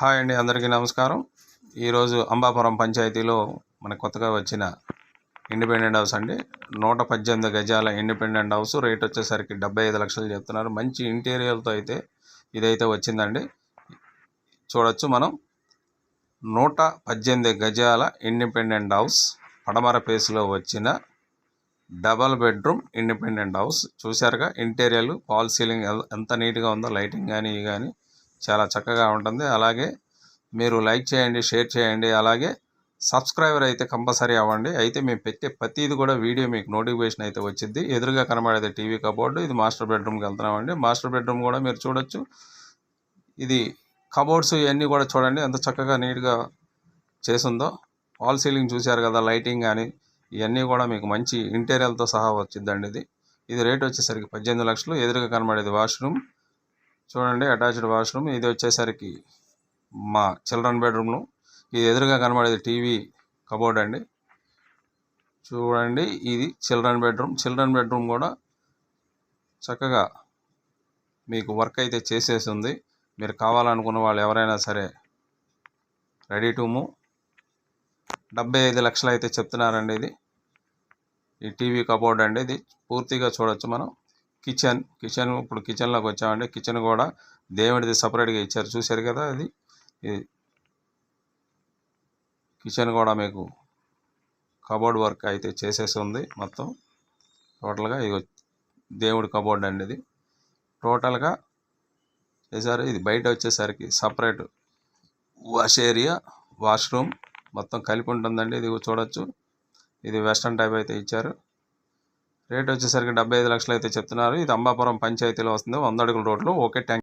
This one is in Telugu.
హాయ్ అండి అందరికీ నమస్కారం. ఈరోజు అంబాపురం పంచాయతీలో మన కొత్తగా వచ్చిన ఇండిపెండెంట్ హౌస్ అండి. నూట పద్దెనిమిది గజాల ఇండిపెండెంట్ హౌస్. రేట్ వచ్చేసరికి డెబ్బై ఐదు లక్షలు చెప్తున్నారు. మంచి ఇంటీరియర్తో అయితే ఇదైతే వచ్చిందండి. చూడొచ్చు మనం. నూట పద్దెనిమిది గజాల ఇండిపెండెంట్ హౌస్. పడమర పేస్లో వచ్చిన డబల్ బెడ్రూమ్ ఇండిపెండెంట్ హౌస్. చూశారుగా ఇంటీరియర్ పాల్ సీలింగ్ ఎంత నీట్గా ఉందో లైటింగ్ కానీ ఇవి కానీ చాలా చక్కగా ఉంటుంది. అలాగే మీరు లైక్ చేయండి షేర్ చేయండి. అలాగే సబ్స్క్రైబర్ అయితే కంపల్సరీ అవ్వండి. అయితే మేము పెట్టే ప్రతిది కూడా వీడియో మీకు నోటిఫికేషన్ అయితే వచ్చింది ఎదురుగా కనబడేది టీవీ కబోర్డు. ఇది మాస్టర్ బెడ్రూమ్కి వెళ్తున్నామండి మాస్టర్ బెడ్రూమ్ కూడా మీరు చూడొచ్చు. ఇది కబోర్డ్స్ ఇవన్నీ కూడా చూడండి. ఎంత చక్కగా నీట్గా చేసిందో. వాల్ సీలింగ్ చూశారు కదా లైటింగ్ కానీ ఇవన్నీ కూడా మీకు మంచి ఇంటీరియల్తో సహా వచ్చిందండి ఇది. ఇది రేట్ వచ్చేసరికి పద్దెనిమిది లక్షలు. ఎదురుగా కనబడేది వాష్రూమ్. చూడండి అటాచ్డ్ వాష్రూమ్ ఇది వచ్చేసరికి మా చిల్డ్రన్ బెడ్రూమ్ను ఇది ఎదురుగా కనబడేది టీవీ కబోర్డ్ అండి. చూడండి ఇది చిల్డ్రన్ బెడ్రూమ్ చిల్డ్రన్ బెడ్రూమ్ కూడా చక్కగా మీకు వర్క్ అయితే చేసేసి ఉంది మీరు కావాలనుకున్న వాళ్ళు ఎవరైనా సరే రెడీ టు మూవ్ డెబ్బై ఐదు లక్షలు అయితే చెప్తున్నారండి ఇది. ఈ టీవీ కబోర్డ్ అండి. ఇది పూర్తిగా చూడొచ్చు మనం. కిచెన్ కిచెన్ ఇప్పుడు కిచెన్లోకి వచ్చామండి కిచెన్ కూడా దేవుడిది సపరేట్గా ఇచ్చారు. చూశారు కదా అది? ఇది కిచెన్ కూడా మీకు కబోర్డ్ వర్క్ అయితే చేసేసి ఉంది మొత్తం. టోటల్గా ఇది దేవుడి కబోర్డ్ అండి ఇది. టోటల్గా చేశారు ఇది బయట వచ్చేసరికి సపరేట్ వాష్ ఏరియా వాష్రూమ్ మొత్తం కలిపి ఉంటుందండి. ఇది చూడొచ్చు. ఇది వెస్ట్రన్ టైప్ అయితే ఇచ్చారు. రేట్ వచ్చేసరికి డెబ్బై ఐదు లక్షలు అయితే చెప్తున్నారు. ఇది అంబాపురం పంచాయతీలో వస్తుంది. వంద అడుగుల రోడ్లు. Okay thank